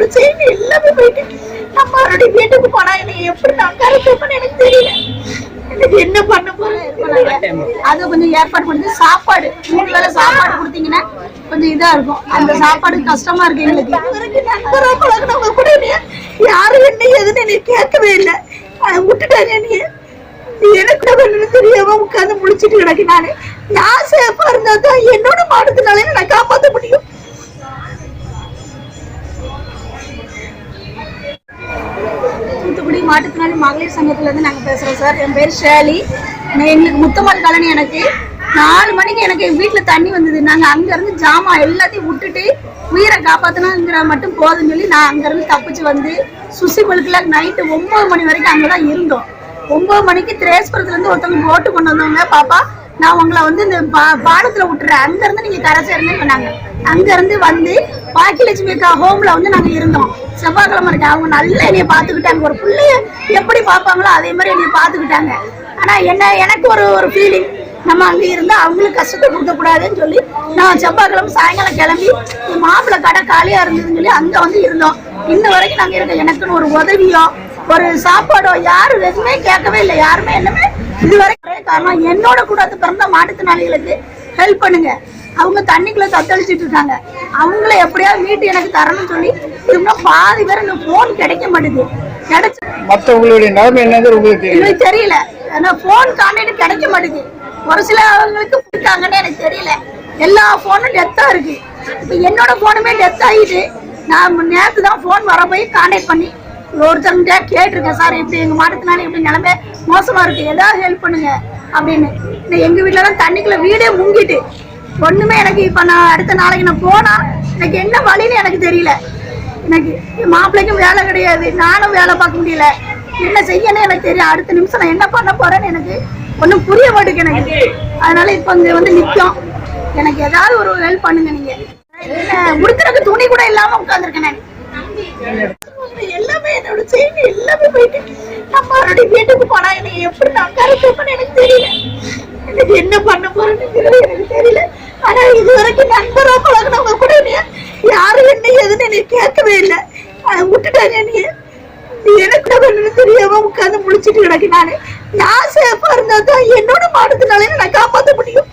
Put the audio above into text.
என்னோட செயின் எல்லாமே போயிட்டு நான் மறுபடியும் வீட்டுக்கு போனா என்னை எப்படி நான் கரைச்சோம்னு எனக்கு தெரியல. எனக்கு என்ன பண்ண போறேன் அது கொஞ்சம் ஏற்பாடு பண்ணி. சாப்பாடு மூணு வேளை சாப்பாடு கொடுத்தீங்கன்னா கொஞ்சம் இதா இருக்கும். அந்த சாப்பாடு கஷ்டமா இருக்கு எங்களுக்கு. நண்பரா பழகினவங்க கூட யாரும் என்ன எதுன்னு என்னை கேட்கவே இல்லை. விட்டுட்டாங்க என்னைய. எனக்கு என்ன தெரியாம உட்கார்ந்து முழிச்சிட்டு கிடக்கு நானு. நான் சேஃபா இருந்தா தான் என்னோட மாடுத்தினாலே நான் காப்பாத்த முடியும். தூத்துக்குடி மாட்டுத்திறனாளி மகளிர் சங்கத்திலேருந்து நாங்கள் பேசுகிறோம் சார். என் பேர் ஷேலி. எங்களுக்கு முத்தமல் காலனி எனக்கு. நாலு மணிக்கு எனக்கு எங்கள் வீட்டில் தண்ணி வந்தது. நாங்கள் அங்கேருந்து ஜாமான் எல்லாத்தையும் விட்டுட்டு உயிரை காப்பாற்றணுங்கிற மட்டும் போதும்னு சொல்லி நான் அங்கேருந்து தப்பிச்சு வந்து சுசி பழுக்குல நைட்டு ஒம்பது மணி வரைக்கும் அங்கே தான் இருந்தோம். ஒம்பது மணிக்கு திரேஸ்புரத்துலேருந்து ஒருத்தவங்க போட்டு கொண்டு வந்தவங்க பாப்பா நான் உங்களை வந்து இந்த பா- பாலத்துல விட்டுறேன். அங்க இருந்து நீங்க கரை சேருங்கன்னு சொன்னாங்க. அங்க இருந்து வந்து பாக்கியலட்சுமி அக்கா ஹோம்ல வந்து நாங்க இருந்தோம். செவ்வாய்க்கிழமை இருக்கு. அவங்க நல்லா என்னைய பாத்துக்கிட்டாங்க ஒரு பிள்ளைய எப்படி பார்ப்பாங்களோ அதே மாதிரி என்னைய பாத்துக்கிட்டாங்க ஆனா என்ன எனக்கு ஒரு ஒரு ஃபீலிங் நம்ம அங்க இருந்தா அவங்களுக்கு கஷ்டத்தை கொடுக்க கூடாதுன்னு சொல்லி நான் செவ்வாய்க்கிழமை சாயங்காலம் கிளம்பி மாப்பிள்ளை கடை காலியா இருந்ததுன்னு சொல்லி அங்க வந்து இருந்தோம். இன்ன வரைக்கும் நாங்க இருக்க எனக்குன்னு ஒரு உதவியோ ஒரு சாப்பாடோ யாரும் எதுவுமே கேட்கவே இல்லை. யாருமே என்னமே ஒரே காரணம் என்னோட கூட பிறந்த மாற்றுத்திறனாளிகளுக்கு ஹெல்ப் பண்ணுங்க. அவங்க தண்ணிக்குள்ள தத்தளிச்சிட்டு இருக்காங்க. அவங்கள எப்படியாவது வீட்டு எனக்கு தரணும்னு சொல்லி இன்னும் பாதி பேர் இந்த போன் கிடைக்க மாட்டேங்குது கிடைச்ச மற்றவங்களுடைய நிலைமை என்னது உங்களுக்கு தெரியும்? எனக்கு தெரியல. ஆனா போன் கான்டாக்ட் கிடைக்க மாட்டேங்குது ஒரு சிலவங்களுக்கு இருக்காங்கன்னு எனக்கு தெரியல. எல்லா போனும் டெத்தா இருக்கு. இப்ப என்னோட போனுமே டெத் ஆகிட்டு நான் நேற்று தான் போன் வர போய் கான்டாக்ட் பண்ணி ஒருத்தவங்க கேட்டிருக்கேன் சார் இப்படி எங்கள் மாட்டுத்தினால இப்படி நிலைமை மோசமாக இருக்கு. ஏதாவது ஹெல்ப் பண்ணுங்க அப்படின்னு. எங்கள் வீட்டில் தண்ணிக்குள்ளே தான் வீடே முங்கிட்டு ஒன்றுமே எனக்கு இப்போ நான் அடுத்த நாளைக்கு நான் போனால் எனக்கு என்ன வழின்னு எனக்கு தெரியல. எனக்கு என் மாப்பிள்ளைக்கும் வேலை கிடையாது நானும் வேலை பார்க்க முடியல. என்ன செய்யணும் எனக்கு தெரியும் அடுத்த நிமிஷம் நான் என்ன பண்ண போகிறேன்னு எனக்கு ஒன்றும் புரிய மாட்டேங்குது எனக்கு. அதனால் இப்போ இங்கே வந்து நிற்கும் எனக்கு ஏதாவது ஒரு ஹெல்ப் பண்ணுங்க நீங்கள் போயிட்டு நம்ம அவருடைய வீட்டுக்கு போனா என்னை எப்படி நான் கருத்துப்பேன்னு எனக்கு தெரியல. எனக்கு என்ன பண்ண போறேன்னு எனக்கு தெரியல. ஆனா இது வரைக்கும் நண்பரா பழகினவங்க கூட யாரும் என்ன எதுன்னு என்னை கேட்கவே இல்லை. அதை விட்டுட்டாங்க என்னைய. எனக்கு பண்ணணும் தெரியாம உட்காந்து முடிச்சிட்டு கிடக்கு நானு. நான் சேஃபா இருந்தா தான் என்னோட மாடத்தினாலே நான் காப்பாற்ற முடியும்.